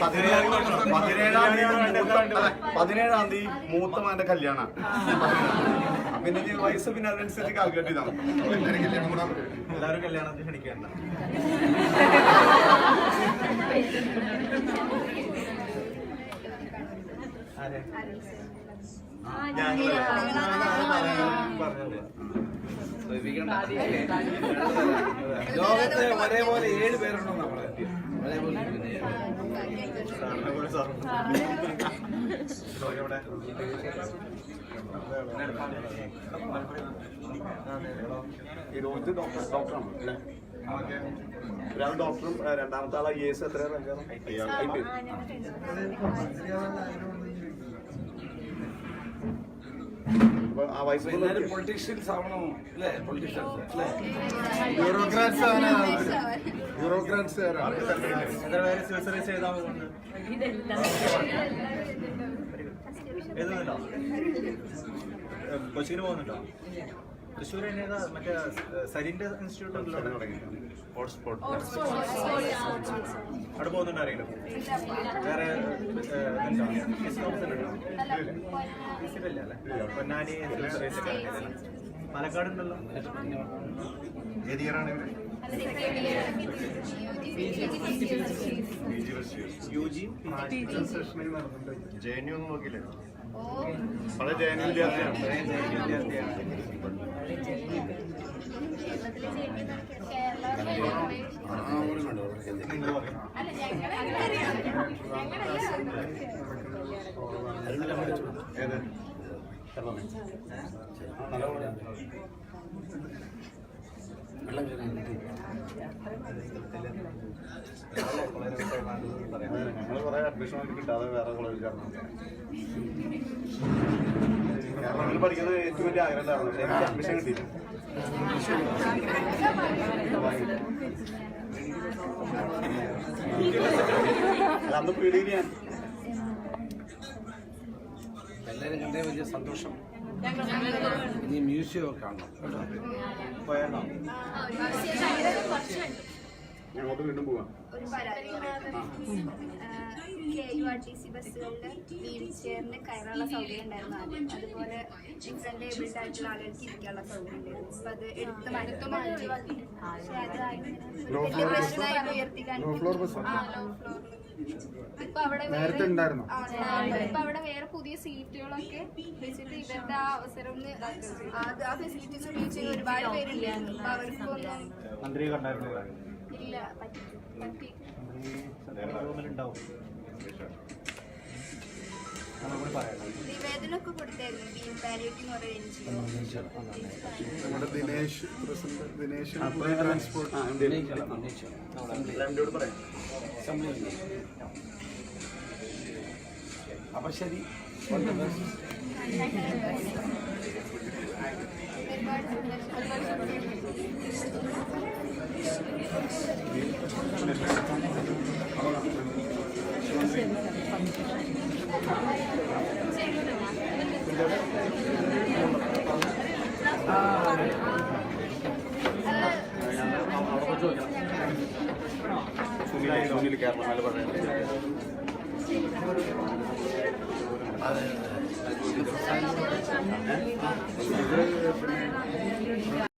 പതിനേഴാം പതിനേഴാം തീയതി മൂത്തമാന്റെ കല്യാണ പതിനേഴാം തീയതി മൂത്ത മകന്റെ കല്യാണം പിന്നെ വയസ്സ് പിന്നെ അതിനനുസരിച്ച് കാൽക്കുലേറ്റ് ചെയ്താൽ എല്ലാവരും കല്യാണത്തിന് ക്ഷണിക്കേണ്ട. ലോകത്ത് ഒരേപോലെ ഏഴ് പേരുണ്ടോ നമ്മളെ? രോഹിത് ഡോക്ടർ അല്ലേ ഡോക്ടറും രണ്ടാമത്തെ ആൾ ഐ എസ് എത്ര അപ്പൊ ആ ബ്യൂറോക്രാറ്റ്സ് എഴുതുന്നുണ്ടോ കൊച്ചിന് പോകുന്നുണ്ടോ? തൃശ്ശൂർ മറ്റേ സരിന്റെ ഇൻസ്റ്റിറ്റ്യൂട്ട് ഉണ്ടല്ലോ ഹോട്ട്സ്പോട്ട് അവിടെ പോകുന്നുണ്ടോ ആരെങ്കിലും? വേറെ പൊന്നാനി. സ്യൂസറൈസ് പാലക്കാട് ഉണ്ടല്ലോ ഏത് ഇയറാണ് U G J. N U ഒന്നും നോക്കിയില്ലേ? വളരെ ജെ എൻ യു വിദ്യാർത്ഥിയാണ്. ഏത് കേരളം ഞങ്ങൾ കുറെ അഡ്മിഷൻ കിട്ടാതെ വേറെ കോളേജിൽ ചേർന്നു പഠിക്കുന്നത് ഏറ്റവും വലിയ ആഗ്രഹം ഉണ്ടായിരുന്നു. പക്ഷേ എനിക്ക് അഡ്മിഷൻ കിട്ടിയില്ല. അന്ന് പേടിയില്ല ഞാൻ. എല്ലാവരും കണ്ടേ വലിയ സന്തോഷം. ഇനി മ്യൂസിയം ഒക്കെ കാണണം. കേട്ടോ പോയാണോ അങ്ങോട്ട് വീണ്ടും പോവാം. ഒരു K U R T C ബസ്സുകളിൽ വീൽ ചെയറിന് കയറാനുള്ള സൗകര്യം ഉണ്ടായിരുന്നു ആദ്യം. അതുപോലെ ഡിഫറെന്റ് ഏബിൾഡ് ആയിട്ടുള്ള ആളുകൾക്ക് ഇരിക്കാനുള്ള സൗകര്യം ഉണ്ടായിരുന്നു. അപ്പൊ അത് എടുത്ത് മടുത്തു മാറ്റി പക്ഷെ അത് Low വലിയ floor bus. പ്രശ്നമായിട്ട് ഉയർത്തി Low floor bus ആ, low floor. ഇപ്പൊ അവിടെ നേരത്തെ വേറെ- ഉണ്ടായിരുന്നു. ഇപ്പൊ അവിടെ വേറെ പുതിയ സീറ്റുകളൊക്കെ വെച്ചിട്ട് ഇവരുടെ ആ അവസരം ഒന്ന് അത് ആ ഫെസിലിറ്റീസ് ഉപയോഗിച്ച് ഒരുപാട് പേരില്ലായിരുന്നു അപ്പൊ അവർക്കൊന്നും ഇല്ല പറ്റി. പറ്റി നിവേദനമൊക്കെ കൊടുത്തായിരുന്നു ബീം പാലിയേറ്റ് എന്ന് പറയുന്ന നമ്മുടെ ദിനേശ് പ്രസിഡന്റ് ദിനേശ് ട്രാൻസ്പോർട്ട്. അപ്പൊ ശരി. ഒരുപാട് സന്തോഷം. నిలబడండి.